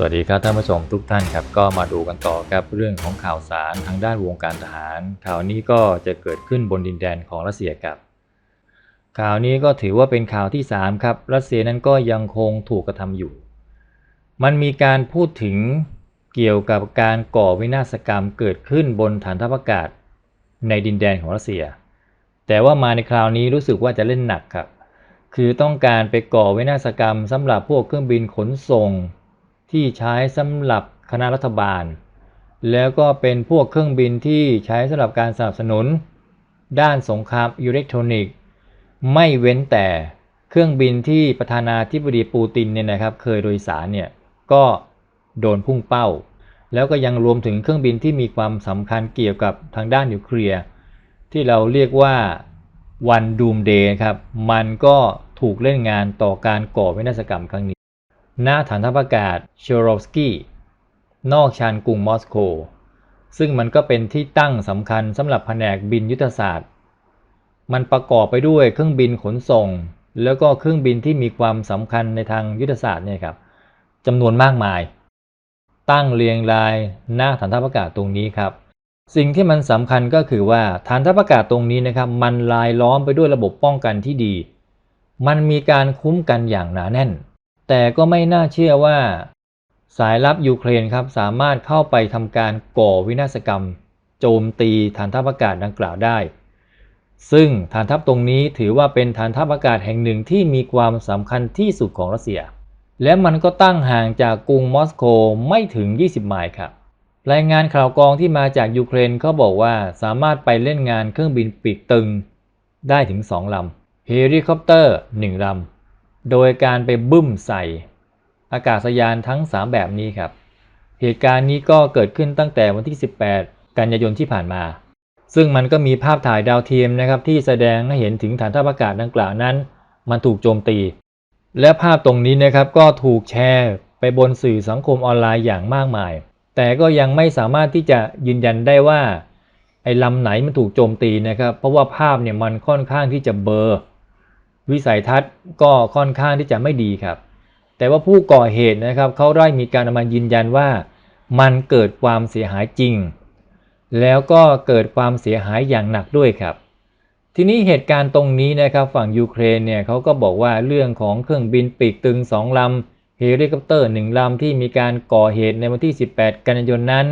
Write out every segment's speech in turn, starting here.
สวัสดีครับท่านผู้ชมทุกท่านครับก็มาดูกันต่อครับเรื่องของข่าวสารทางด้านวงการทหารข่าวนี้ก็จะเกิดขึ้นบนดินแดนของรัสเซียครับข่าวนี้ก็ถือว่าเป็นข่าวที่ 3 ครับ รัสเซียนั้นก็ยังคงถูกกระทำอยู่ มันมีการพูดถึงเกี่ยวกับการก่อวินาศกรรมเกิดขึ้นบนฐานทัพอากาศในดินแดนของรัสเซีย แต่ว่ามาในคราวนี้รู้สึกว่าจะเล่นหนักครับ คือต้องการไปก่อวินาศกรรมสำหรับพวกเครื่องบินขนส่ง ที่ใช้สำหรับคณะรัฐบาล แล้วก็เป็นพวกเครื่องบินที่ใช้สำหรับการสนับสนุน ด้านสงครามอิเล็กทรอนิกส์ ไม่เว้นแต่เครื่องบินที่ประธานาธิบดีปูตินเนี่ยนะครับเคยโดยสารเนี่ยก็โดนพุ่งเป้า แล้วก็ยังรวมถึงเครื่องบินที่มีความสำคัญเกี่ยวกับทางด้านนิวเคลียร์ที่เราเรียกว่าวันดูมเดย์ครับ มันก็ถูกเล่นงานต่อการก่อวินาศกรรมครั้งนี้ หน้าฐานทัพอากาศเชโรฟสกี้นอกชานกรุงมอสโก ซึ่งมันก็เป็นที่ตั้งสำคัญสำหรับแผนกบินยุทธศาสตร์ มันประกอบไปด้วยเครื่องบินขนส่ง แล้วก็เครื่องบินที่มีความสำคัญในทางยุทธศาสตร์เนี่ยครับจำนวนมากมาย ตั้งเรียงรายหน้าฐานทัพอากาศตรงนี้ครับ สิ่งที่มันสำคัญก็คือว่าฐานทัพอากาศตรงนี้นะครับ มันลายล้อมไปด้วยระบบป้องกันที่ดี มันมีการคุ้มกันอย่างหนาแน่น แต่ก็ไม่น่าเชื่อว่า สายลับยูเครนครับสามารถเข้าไปทำการก่อวินาศกรรม โจมตีฐานทัพอากาศดังกล่าวได้ ซึ่งฐานทัพตรงนี้ถือว่าเป็นฐานทัพอากาศแห่งหนึ่งที่มีความสำคัญที่สุดของรัสเซีย และมันก็ตั้งห่างจากกรุงมอสโกไม่ถึง 20 ไมล์ครับรายงานข่าวกรองที่มาจากยูเครนเขาบอกว่าสามารถไปเล่นงานเครื่องบินปีกตึง ได้ถึง 2 ลำเฮลิคอปเตอร์ 1 ลำ โดยการไปบึ้มใส่อากาศยานทั้ง 3 แบบนี้ครับ เหตุการณ์นี้ก็เกิดขึ้นตั้งแต่วันที่ 18 กันยายนที่ผ่านมา ซึ่งมันก็มีภาพถ่ายดาวเทียมนะครับที่แสดงให้เห็นถึงฐานทัพอากาศดังกล่าวนั้น มันถูกโจมตี และภาพตรงนี้นะครับก็ถูกแชร์ไปบนสื่อสังคมออนไลน์อย่างมากมาย แต่ก็ยังไม่สามารถที่จะยืนยันได้ว่าไอ้ลำไหนมันถูกโจมตีนะครับ เพราะว่าภาพเนี่ยมันค่อนข้างที่จะเบลอ วิสัยทัศน์ก็ค่อนข้างที่จะไม่ดีครับ แต่ว่าผู้ก่อเหตุนะครับเขาได้มีการเอามายืนยันว่า มันเกิดความเสียหายจริง แล้วก็เกิดความเสียหายอย่างหนักด้วยครับ ทีนี้เหตุการณ์ตรงนี้นะครับฝั่งยูเครนเนี่ยเขาก็บอกว่าเรื่องของเครื่องบินปีกตึง 2 ลำเฮลิคอปเตอร์1ลำที่มีการก่อเหตุในวันที่ 18 กันยายนนั้น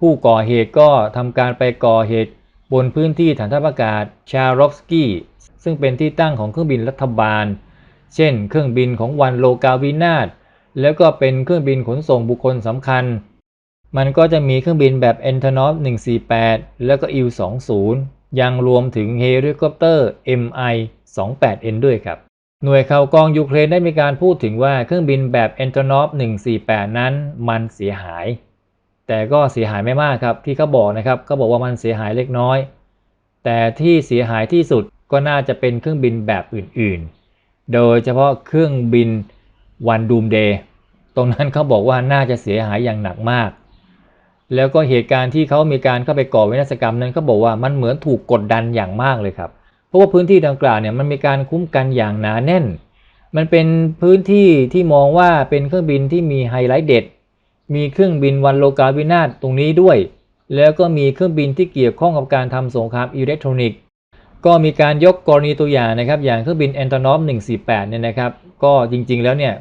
ผู้ก่อเหตุก็ทำการไปก่อเหตุบนพื้นที่ฐานทัพอากาศชาโรฟสกี้ ซึ่งเป็นที่ตั้งของเครื่องบินรัฐบาล เช่น เครื่องบินของวันโลกาวินาศแล้วก็เป็นเครื่องบินขนส่งบุคคลสำคัญ มันก็จะมีเครื่องบินแบบ a n t o n o v 148 แล้วก็ Il-20 ยังรวมถึงเฮลิคอปเตอร์ Mi-28N ด้วยครับ หน่วยข่าวกองยูเครนได้มีการพูดถึงว่าเครื่องบินแบบ a n t o n o v 148 นั้นมันเสียหาย แต่ก็เสียหายไม่มากครับที่เขาบอกนะครับเขาบอกว่ามันเสียหายเล็กน้อย แต่ที่เสียหายที่สุด ก็น่าจะเป็นเครื่องบินแบบอื่นๆ โดยเฉพาะเครื่องบินวันดูมเดย์ตรงนั้นเขาบอกว่าน่าจะเสียหายอย่างหนักมาก แล้วก็เหตุการณ์ที่เขามีการเข้าไปก่อวินาศกรรมนั้นก็บอกว่ามันเหมือนถูกกดดันอย่างมากเลยครับ เพราะว่าพื้นที่ดังกล่าวเนี่ยมันมีการคุ้มกันอย่างหนาแน่น มันเป็นพื้นที่ที่มองว่าเป็นเครื่องบินที่มีไฮไลท์เด็ด มีเครื่องบินวันโลกาวินาศตรงนี้ด้วย แล้วก็มีเครื่องบินที่เกี่ยวข้องกับการทำสงครามอิเล็กทรอนิกส์ ก็มีการยกกรณีตัวอย่างนะครับ อย่างเครื่องบิน a n t o n o v 148 เนี่ยนะครับ ก็จริงๆแล้วเนี่ย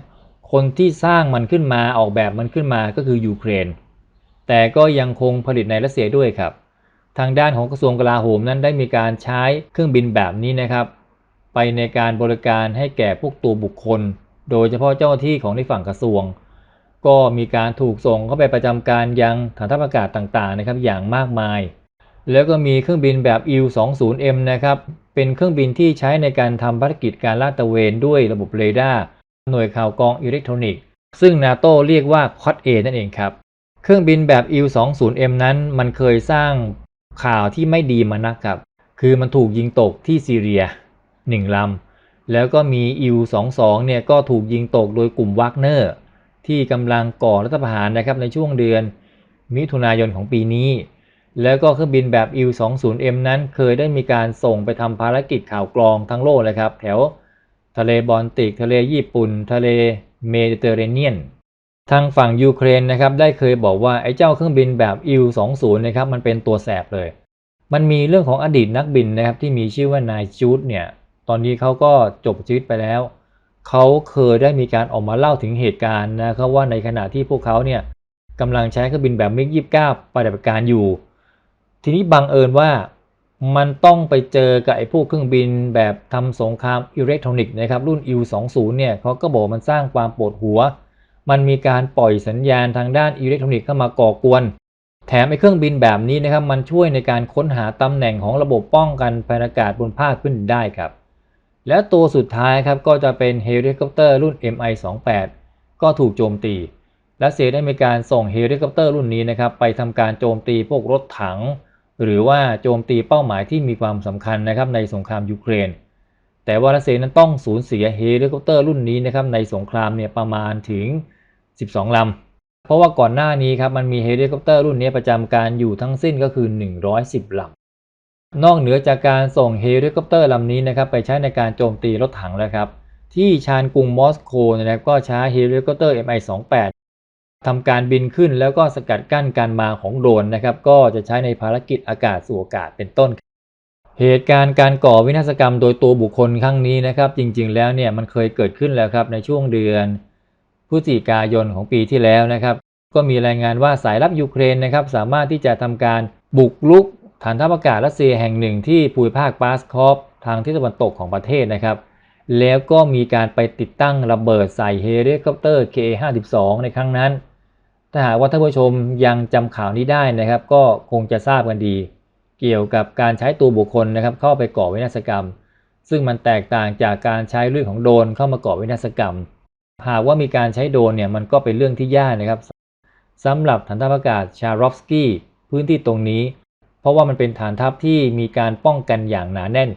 คนที่สร้างมันขึ้นมาออกแบบมันขึ้นมาก็คือยูเครน แต่ก็ยังคงผลิตในรัสเซียด้วยครับ ทางด้านของกระทรวงกลาโหมนั้นได้มีการใช้เครื่องบินแบบนี้นะครับ ไปในการบริการให้แก่พวกตัวบุคคล โดยเฉพาะเจ้าหน้าที่ของในฝั่งกระทรวง ก็มีการถูกส่งเข้าไปประจำการยังฐานทัพอากาศต่างๆนะครับ อย่างมากมาย แล้วก็มีเครื่องบินแบบ Il-20M นะครับ เป็นเครื่องบินที่ใช้ในการทำภารกิจการลาดตระเวนด้วยระบบเรดาร์หน่วยข่าวกรองอิเล็กทรอนิกส์ ซึ่งนาโตเรียกว่า Quad A นั่นเองครับ เครื่องบินแบบ Il-20M นั้นมันเคยสร้างข่าวที่ไม่ดีมานักครับ คือมันถูกยิงตกที่ซีเรีย 1ลำ แล้วก็มี Il-22 เนี่ยก็ถูกยิงตกโดยกลุ่มวักเนอร์ที่กำลังก่อรัฐประหารนะครับในช่วงเดือนมิถุนายนของปีนี้ แล้วก็เครื่องบินแบบ Il-20M นั้นเคยได้มีการส่งไปทำภารกิจข่าวกรองทั้งโลกเลยครับ แถวทะเลบอลติก ทะเลญี่ปุ่น ทะเลเมดิเตอร์เรเนียน ทางฝั่งยูเครนนะครับได้เคยบอกว่าไอ้เจ้าเครื่องบินแบบ Il-20 นะครับมันเป็นตัวแสบเลย มันมีเรื่องของอดีตนักบินนะครับที่มีชื่อว่านายจูดเนี่ยตอนนี้เขาก็จบชีวิตไปแล้วเขาเคยได้มีการออกมาเล่าถึงเหตุการณ์นะครับว่าในขณะที่พวกเขาเนี่ยกำลังใช้เครื่องบินแบบมิก29ปฏิบัติการอยู่ ทีนี้บังเอิญว่ามันต้องไปเจอกับไอ้พวกเครื่องบินแบบทำสงครามอิเล็กทรอนิกส์นะครับรุ่น Il-20 เนี่ยเขาก็บอกมันสร้างความปวดหัว มันมีการปล่อยสัญญาณทางด้านอิเล็กทรอนิกส์เข้ามาก่อกวน แถมไอ้เครื่องบินแบบนี้นะครับมันช่วยในการค้นหาตำแหน่งของระบบป้องกันภัยอากาศบนภาคขึ้นได้ครับ และตัวสุดท้ายครับก็จะเป็นเฮลิคอปเตอร์รุ่น Mi-28 ก็ถูกโจมตีรัสเซียได้มีการส่งเฮลิคอปเตอร์รุ่นนี้นะครับไปทำการโจมตีพวกรถถัง หรือว่าโจมตีเป้าหมายที่มีความสำคัญนะครับในสงครามยูเครน แต่ว่ารัสเซียนั้นต้องสูญเสียเฮลิคอปเตอร์รุ่นนี้นะครับในสงครามเนี่ยประมาณถึง 12 ลำ เพราะว่าก่อนหน้านี้ครับมันมีเฮลิคอปเตอร์รุ่นนี้ประจำการอยู่ทั้งสิ้นก็คือ 110 ลำ นอกเหนือจากการส่งเฮลิคอปเตอร์ลำนี้นะครับไปใช้ในการโจมตีรถถังแล้วครับที่ชานกรุงมอสโกนะครับก็ใช้เฮลิคอปเตอร์ Mi-28 ทำการบินขึ้นแล้วก็สกัดกั้นการมาของโดรนนะครับ ก็จะใช้ในภารกิจอากาศสู่อากาศเป็นต้น เหตุการณ์การก่อวินาศกรรมโดยตัวบุคคลครั้งนี้นะครับ จริงๆแล้วเนี่ยมันเคยเกิดขึ้นแล้วครับในช่วงเดือนพฤศจิกายนของปีที่แล้วนะครับ ก็มีรายงานว่าสายลับยูเครนนะครับสามารถที่จะทำการบุกลุกฐานทัพอากาศรัสเซียแห่งหนึ่งที่ภูมิภาคปาสคอฟทางทิศตะวันตกของประเทศนะครับ แล้วก็มีการไปติดตั้งระเบิดใส่เฮลิคอปเตอร์ K52 ในครั้งนั้น ถ้าหากว่าท่านผู้ชมยังจำข่าวนี้ได้นะครับ ก็คงจะทราบกันดี เกี่ยวกับการใช้ตัวบุคคลนะครับ เข้าไปก่อวินาศกรรม ซึ่งมันแตกต่างจากการใช้เรื่องของโดนเข้ามาก่อวินาศกรรม หากว่ามีการใช้โดนเนี่ยมันก็เป็นเรื่องที่ยากนะครับสำหรับฐานทัพอากาศชารอฟสกี้พื้นที่ตรงนี้ เพราะว่ามันเป็นฐานทัพที่มีการป้องกันอย่างหนาแน่น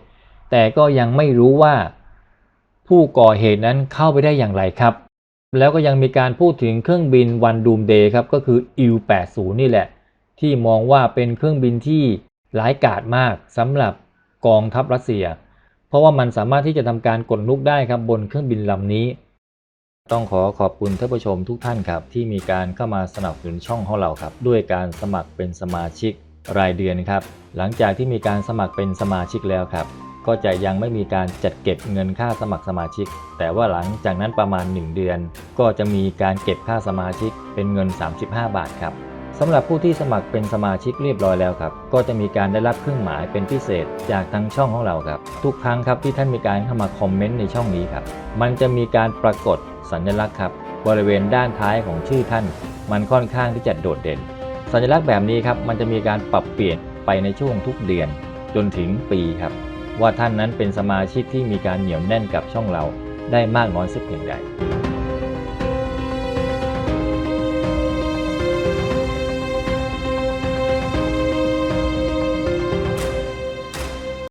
แต่ก็ยังไม่รู้ว่าผู้ก่อเหตุนั้นเข้าไปได้อย่างไรครับ แล้วก็ยังมีการพูดถึงเครื่องบินวันดูมเดย์ครับก็คือ Il-80 นี่แหละ ที่มองว่าเป็นเครื่องบินที่ร้ายกาจมากสำหรับกองทัพรัสเซีย เพราะว่ามันสามารถที่จะทำการกดลุกได้ครับบนเครื่องบินลำนี้ ต้องขอขอบคุณท่านผู้ชมทุกท่านครับ ที่มีการเข้ามาสนับสนุนช่องของเราครับ ด้วยการสมัครเป็นสมาชิกรายเดือนครับ หลังจากที่มีการสมัครเป็นสมาชิกแล้วครับ ก็จะยังไม่มีการจัดเก็บเงินค่าสมัครสมาชิก แต่ว่าหลังจากนั้นประมาณ 1 เดือน ก็จะมีการเก็บค่าสมาชิกเป็นเงิน 35 บาทครับสำหรับผู้ที่สมัครเป็นสมาชิกเรียบร้อยแล้วครับ ก็จะมีการได้รับเครื่องหมายเป็นพิเศษจากทางช่องของเราครับ ทุกครั้งครับที่ท่านมีการเข้ามาคอมเมนต์ในช่องนี้ครับ มันจะมีการปรากฏสัญลักษณ์ครับ บริเวณด้านท้ายของชื่อท่าน มันค่อนข้างที่จะโดดเด่น สัญลักษณ์แบบนี้ครับ มันจะมีการปรับเปลี่ยนไปในช่วงทุกเดือนจนถึงปีครับ ว่าท่านนั้นเป็นสมาชิกที่มีการเหนียวแน่นกับช่องเราได้มากน้อยสักเพียงใด